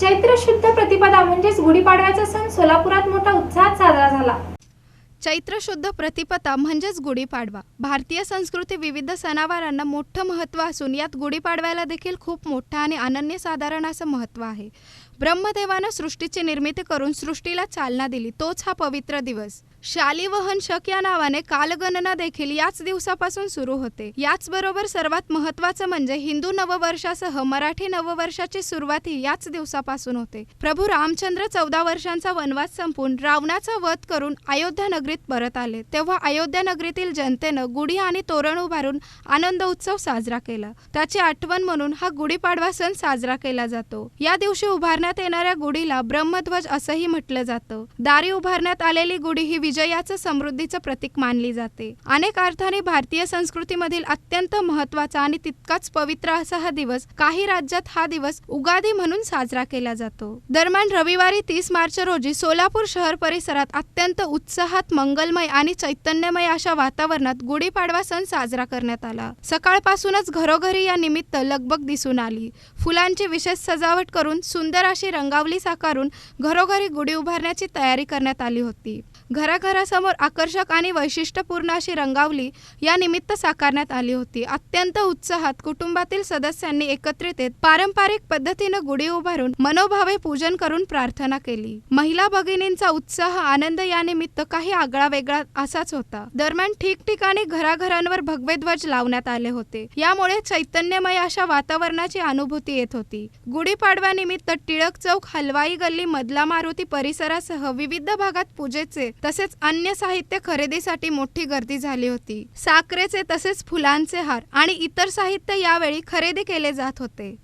चैत्र शुद्ध प्रतिपदा म्हणजेच गुढीपाडव्याचा सण सोलापुरात मोठा उत्साहात साजरा झाला. चैत्र शुद्ध प्रतिपदा म्हणजेच गुढीपाडवा. भारतीय संस्कृती विविध सणावारांना मोठं महत्त्व असून यात गुढीपाडव्याला देखील खूप मोठं आणि अनन्यसाधारण असं महत्त्व आहे. ब्रह्मदेवानं सृष्टीची निर्मिती करून सृष्टीला चालना दिली. तोच हा पवित्र दिवस. शालिवहन शक या नावाने कालगणना देखील याच दिवसापासून सुरू होते. याचबरोबर सर्वात महत्त्वाचं म्हणजे हिंदू नववर्षासह मराठी नववर्षाची सुरुवातही याच दिवसापासून होते. प्रभू रामचंद्र चौदा वर्षांचा वनवास संपून रावणाचा वध करून अयोध्या नगरीत परत आले. तेव्हा अयोध्या नगरीतील जनतेनं गुढी आणि तोरण उभारून आनंद उत्सव साजरा केला. त्याची आठवण म्हणून हा गुढीपाडवा सण साजरा केला जातो. या दिवशी उभारण्यात येणाऱ्या गुढीला ब्रह्मध्वज असंही म्हटलं जातं. दारी उभारण्यात आलेली गुढी ही विजयाचं समृद्धीचं प्रतीक मानली जाते. अनेक अर्थाने भारतीय संस्कृतीमधील अत्यंत महत्त्वाचा आणि तितकाच पवित्र असा हा दिवस काही राज्यात हा दिवस उगादी म्हणून साजरा केला जातो. दरम्यान रविवारी तीस मार्च रोजी सोलापूर शहर परिसरात अत्यंत उत्साहात मंगलमय आणि चैतन्यमय अशा वातावरणात गुढीपाडवा सण साजरा करण्यात आला. सकाळपासूनच घरोघरी या निमित्त लगबग दिसून आली. फुलांची विशेष सजावट करून सुंदर अशी रंगावली साकारून घरोघरी गुढी उभारण्याची तयारी करण्यात आली होती. घरासमोर आकर्षक आणि वैशिष्ट्यपूर्ण अशी रंगावली या निमित्त साकारण्यात आली होती. अत्यंत उत्साहात कुटुंबातील सदस्यांनी एकत्रित येत पारंपरिक पद्धतीनं गुढी उभारून मनोभावे पूजन करून प्रार्थना केली. महिला भगिनींचा उत्साह आनंद या निमित्त काही आगळा वेगळा असाच होता. दरम्यान ठिकठिकाणी घराघरांवर भगवे ध्वज लावण्यात आले होते. यामुळे चैतन्यमय अशा वातावरणाची अनुभूती येत होती. गुढीपाडव्यानिमित्त टिळक चौक हलवाई गल्ली मधला मारुती परिसरासह विविध भागात पूजेचे तसेच तसेच अन्य साहित्य खरेदीसाठी मोठी गर्दी झाली होती. साखरेचे तसेच फुलांचे हार आणि इतर साहित्य यावेळी खरेदी केले जात होते.